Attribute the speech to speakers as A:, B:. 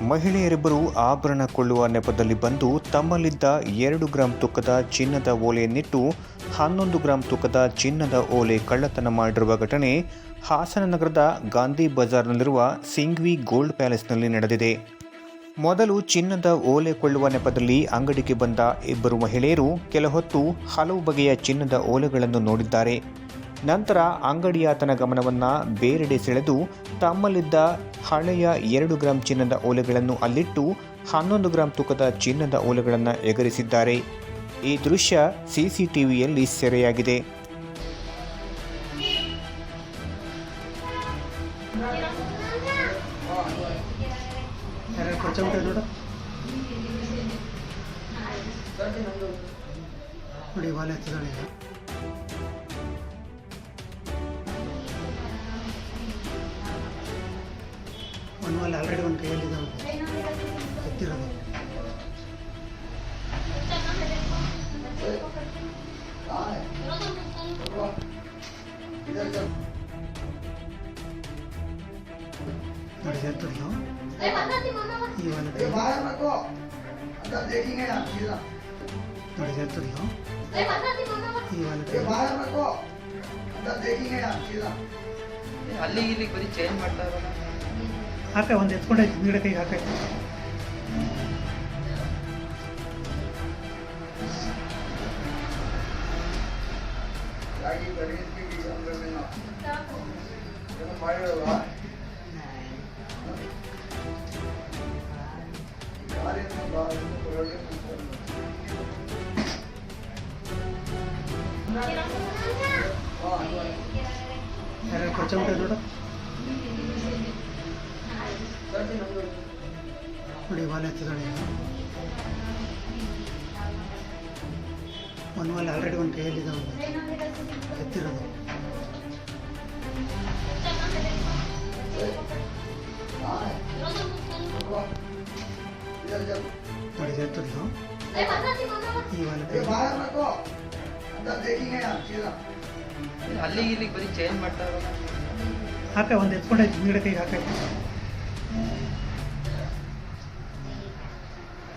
A: ಮಹಿಳೆಯರಿಬ್ಬರು ಆಭರಣ ಕೊಳ್ಳುವ ನೆಪದಲ್ಲಿ ಬಂದು ತಮ್ಮಲ್ಲಿದ್ದ ಎರಡು ಗ್ರಾಂ ತೂಕದ ಚಿನ್ನದ ಓಲೆಯನ್ನಿಟ್ಟು ಹನ್ನೊಂದು ಗ್ರಾಂ ತೂಕದ ಚಿನ್ನದ ಓಲೆ ಕಳ್ಳತನ ಮಾಡಿರುವ ಘಟನೆ ಹಾಸನ ನಗರದ ಗಾಂಧಿ ಬಜಾರ್ನಲ್ಲಿರುವ ಸಿಂಗ್ವಿ ಗೋಲ್ಡ್ ಪ್ಯಾಲೇಸ್ನಲ್ಲಿ ನಡೆದಿದೆ. ಮೊದಲು ಚಿನ್ನದ ಓಲೆ ಕೊಳ್ಳುವ ನೆಪದಲ್ಲಿ ಅಂಗಡಿಗೆ ಬಂದ ಇಬ್ಬರು ಮಹಿಳೆಯರು ಕೆಲ ಹೊತ್ತು ಹಲವು ಬಗೆಯ ಚಿನ್ನದ ಓಲೆಗಳನ್ನು ನೋಡಿದ್ದಾರೆ. ನಂತರ ಅಂಗಡಿಯಾತನ ಗಮನವನ್ನು ಬೇರೆಡೆ ಸೆಳೆದು ತಮ್ಮಲ್ಲಿದ್ದ ಹಳೆಯ ಎರಡು ಗ್ರಾಂ ಚಿನ್ನದ ಓಲೆಗಳನ್ನು ಅಲ್ಲಿಟ್ಟು ಹನ್ನೊಂದು ಗ್ರಾಂ ತೂಕದ ಚಿನ್ನದ ಓಲೆಗಳನ್ನು ಎಗರಿಸಿದ್ದಾರೆ. ಈ ದೃಶ್ಯ ಸಿಸಿಟಿವಿಯಲ್ಲಿ ಸೆರೆಯಾಗಿದೆ.
B: ಒಂದು ಆಲ್ರೆಡಿ ಒಂದು ಕೈಯಲ್ಲಿದ್ದಾವೆ ಎತ್ತಿರೋದು ನೋಡಿ ಎತ್ತಿದ್ಲು ಈ ಒಂದು ಕೈ ನೋಡಿ ಎತ್ತಿದ್ಲು ಈ ವಾಲೆ ಕೈ
C: ಅಲ್ಲಿ ಇಲ್ಲಿ ಬರೀ ಚೇಂಜ್ ಮಾಡ್ತಾ ಇರೋದು.
B: ಹಾಕ ಒಂದು ಎತ್ಕೊಂಡೈತಿ ಹಿಂದ್ಗಡೆ ಕೈ ಹಾಕ ಯಾರು ಪರಿಚಯ ಉಂಟು ನೋಡು ಈಗ ಒಂದು ಆಲ್ರೆಡಿ ಒಂದು ಕೈಯಲ್ಲಿದೆ ಅವ್ನಿಗೆ ಎತ್ತಿರೋದು. ನೋಡಿ ಎತ್ತಿದ್ಲು ಈ
C: ಅಲ್ಲಿ ಇಲ್ಲಿ ಬರೀ ಚೇಂಜ್ ಮಾಡ್ತಾ
B: ಹಾಕ ಒಂದು ಎತ್ಕೊಂಡೈತಿ ಹಿಂದ್ಗಡೆ ಕೈ ಹಾಕ. Mm-hmm.